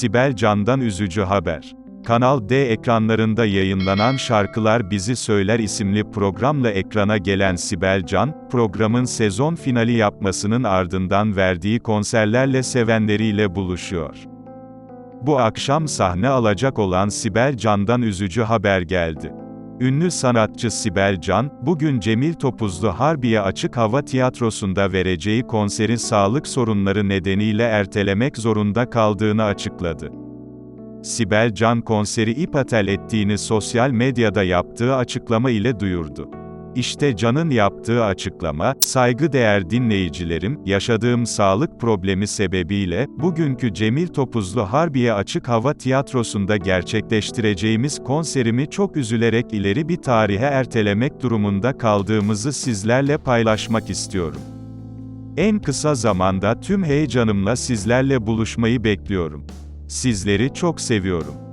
Sibel Can'dan üzücü haber. Kanal D ekranlarında yayınlanan Şarkılar Bizi Söyler isimli programla ekrana gelen Sibel Can, programın sezon finali yapmasının ardından verdiği konserlerle sevenleriyle buluşuyor. Bu akşam sahne alacak olan Sibel Can'dan üzücü haber geldi. Ünlü sanatçı Sibel Can, bugün Cemil Topuzlu Harbiye Açık Hava Tiyatrosu'nda vereceği konseri sağlık sorunları nedeniyle ertelemek zorunda kaldığını açıkladı. Sibel Can konseri ipatel ettiğini sosyal medyada yaptığı açıklama ile duyurdu. İşte Can'ın yaptığı açıklama, saygıdeğer dinleyicilerim, yaşadığım sağlık problemi sebebiyle, bugünkü Cemil Topuzlu Harbiye Açık Hava Tiyatrosu'nda gerçekleştireceğimiz konserimi çok üzülerek ileri bir tarihe ertelemek durumunda kaldığımızı sizlerle paylaşmak istiyorum. En kısa zamanda tüm heyecanımla sizlerle buluşmayı bekliyorum. Sizleri çok seviyorum.